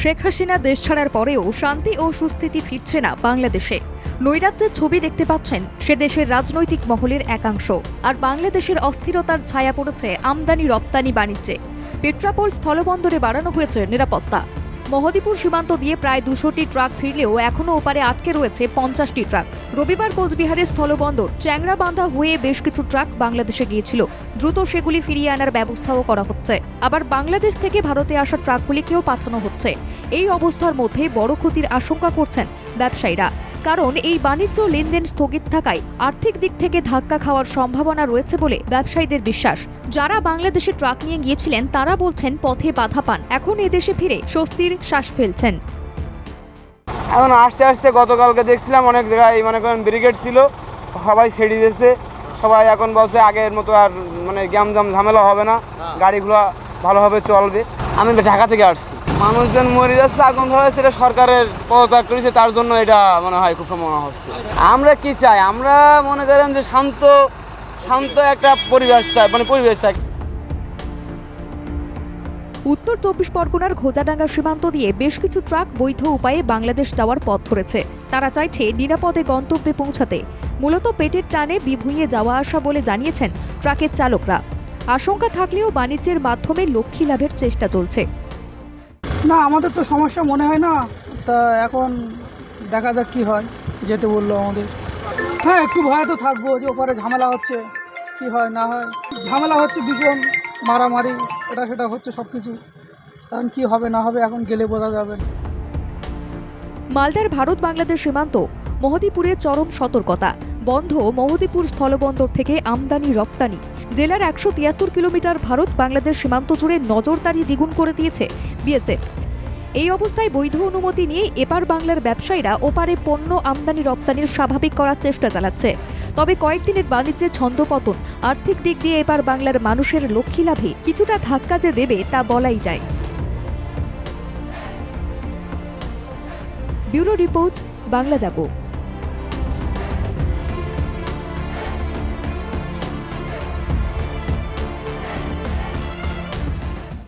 শেখ হাসিনা দেশ ছাড়ার পরেও শান্তি ও সুস্থিতি ফিরছে না বাংলাদেশে। নৈরাজ্যের ছবি দেখতে পাচ্ছেন সে দেশের রাজনৈতিক মহলের একাংশ। আর বাংলাদেশের অস্থিরতার ছায়া পড়েছে আমদানি রপ্তানি বাণিজ্যে। পেট্রাপোল স্থলবন্দরে বাড়ানো হয়েছে নিরাপত্তা। মহদীপুর সীমান্ত দিয়ে প্রায় দুশোটি ট্রাক ফিরলেও এখনও ওপারে আটকে রয়েছে পঞ্চাশটি ট্রাক। রবিবার কোচবিহারের স্থলবন্দর চ্যাংরাবান্ধা হয়ে বেশ কিছু ট্রাক বাংলাদেশে গিয়েছিল। দ্রুত সেগুলি ফিরিয়ে আনার ব্যবস্থাও করা হচ্ছে। আবার বাংলাদেশ থেকে ভারতে আসা ট্রাকগুলিকেও পাঠানো হচ্ছে। এই অবস্থার মধ্যে বড় ক্ষতির আশঙ্কা করছেন ব্যবসায়ীরা। কারণ এই বাণিজ্য লেনদেন স্থগিত থাকায় আর্থিক দিক থেকে ধাক্কা খাওয়ার সম্ভাবনা রয়েছে বলে ব্যবসায়ীদের বিশ্বাস। যারা বাংলাদেশে ট্রাক নিয়ে গিয়েছিলেন, তারা বলছেন পথে বাধা পান। এখন এদেশে ফিরে স্বস্তির শ্বাস ফেলছেন। এখন আস্তে আস্তে গতকালকে দেখছিলাম অনেক জায়গায়, মনে করেন, ব্রিগেড ছিল, সবাই ছেড়ে দিয়েছে। সবাই এখন বলছে আগের মতো আর মানে গ্যামজাম ঝামেলা হবে না, গাড়িগুলো ভালোভাবে চলবে। আমি ঢাকা থেকে আসছি। মানুষজন মরে যাচ্ছে, আগুন ধরে সেটা সরকারের পদত্যাগ করেছে, তার জন্য এটা মনে হয় খুব সম্ভাবনা হচ্ছে। আমরা কি চাই? আমরা মনে করেন যে শান্ত শান্ত একটা পরিবেশ চাই মানে পরিবেশ চাই। উত্তর চব্বিশ পরগনার ঘোজাডাঙ্গা সীমান্ত দিয়ে বেশ কিছু ট্রাক বৈধ উপায়ে বাংলাদেশ যাওয়ার পথ ধরেছে। তারা চাইছে নিরাপদে গন্তব্যে পৌঁছাতে। মূলত পেটের টানে বিভুঁইয়ে যাওয়া আসা বলে জানিয়েছেন ট্রাকের চালকরা। আশঙ্কা থাকলেও বাণিজ্যের মাধ্যমে লক্ষ্মী লাভের চেষ্টা চলছে। না, আমাদের তো সমস্যা মনে হয় না। তা এখন দেখা যাক কি হয়, যেতে বলল আমাদের। হ্যাঁ একটু ভয় তো থাকব যে ওপারে ঝামেলা হচ্ছে, কি হয় না হয়। ঝামেলা হচ্ছে ভীষণ, মারামারি এটা সেটা হচ্ছে সব কিছু কারণ কি হবে না হবে এখন গেলে বোঝা যাবে। মালদার ভারত বাংলাদেশ সীমান্ত মহদীপুরে চরম সতর্কতা। বন্ধ মহদীপুর স্থলবন্দর থেকে আমদানি রপ্তানি। জেলার একশো তিয়াত্তর কিলোমিটার ভারত বাংলাদেশ সীমান্ত জুড়ে নজরদারি দ্বিগুণ করে দিয়েছে বিএসএফ। এই অবস্থায় বৈধ অনুমতি নিয়ে এপার বাংলার ব্যবসায়ীরা ওপারে পণ্য আমদানি রপ্তানির স্বাভাবিক করার চেষ্টা চালাচ্ছে। তবে কয়েকদিনের বাণিজ্যে ছন্দপতন। আর্থিক দিক দিয়ে এপার বাংলার মানুষের লক্ষ্মী লাভে কিছুটা ধাক্কা যে দেবে তা বলাই যায়। Bureau report, Bangla Jago.